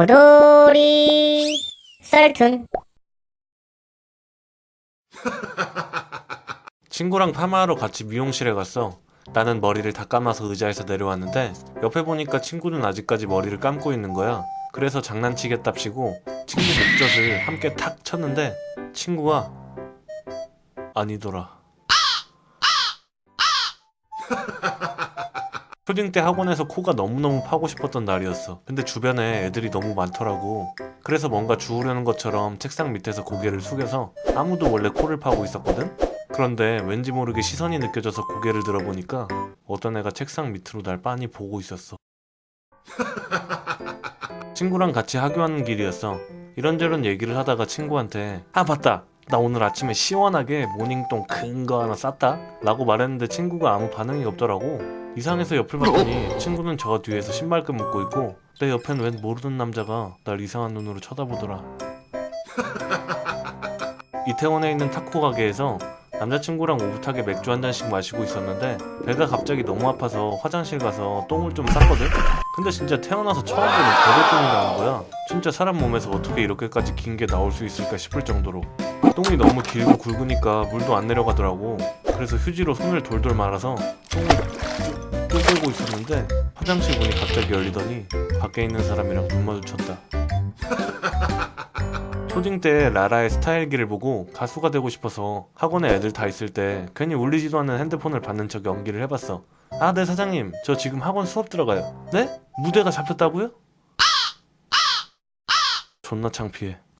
호돌이 썰툰 친구랑 파마하러 같이 미용실에 갔어. 나는 머리를 다 감아서 의자에서 내려왔는데 옆에 보니까 친구는 아직까지 머리를 감고 있는 거야. 그래서 장난치겠답시고 친구 목젖을 함께 탁 쳤는데 친구가 아니더라. 초딩 때 학원에서 코가 너무너무 파고 싶었던 날이었어. 근데 주변에 애들이 너무 많더라고. 그래서 뭔가 주우려는 것처럼 책상 밑에서 고개를 숙여서 아무도 원래 코를 파고 있었거든? 그런데 왠지 모르게 시선이 느껴져서 고개를 들어보니까 어떤 애가 책상 밑으로 날 빤히 보고 있었어. 친구랑 같이 하교하는 길이었어. 이런저런 얘기를 하다가 친구한테 아 맞다 나 오늘 아침에 시원하게 모닝똥 큰 거 하나 쌌다 라고 말했는데 친구가 아무 반응이 없더라고 이상해서 옆을 봤더니 친구는 저 뒤에서 신발끈 묶고 있고 내 옆엔 웬 모르는 남자가 날 이상한 눈으로 쳐다보더라. 이태원에 있는 타코 가게에서 남자친구랑 오붓하게 맥주 한 잔씩 마시고 있었는데 배가 갑자기 너무 아파서 화장실 가서 똥을 좀 쌌거든? 근데 진짜 태어나서 처음 보는 개돌똥이 나온 거야. 진짜 사람 몸에서 어떻게 이렇게까지 긴 게 나올 수 있을까 싶을 정도로. 똥이 너무 길고 굵으니까 물도 안 내려가더라고. 그래서 휴지로 손을 돌돌 말아서 똥을 쭉 뜯고 있었는데 화장실 문이 갑자기 열리더니 밖에 있는 사람이랑 눈 마주쳤다 초딩 때 라라의 스타일기를 보고 가수가 되고 싶어서 학원에 애들 다 있을 때 괜히 울리지도 않는 핸드폰을 받는 척 연기를 해봤어. 아, 네 사장님, 저 지금 학원 수업 들어가요. 네? 무대가 잡혔다고요? 존나 창피해.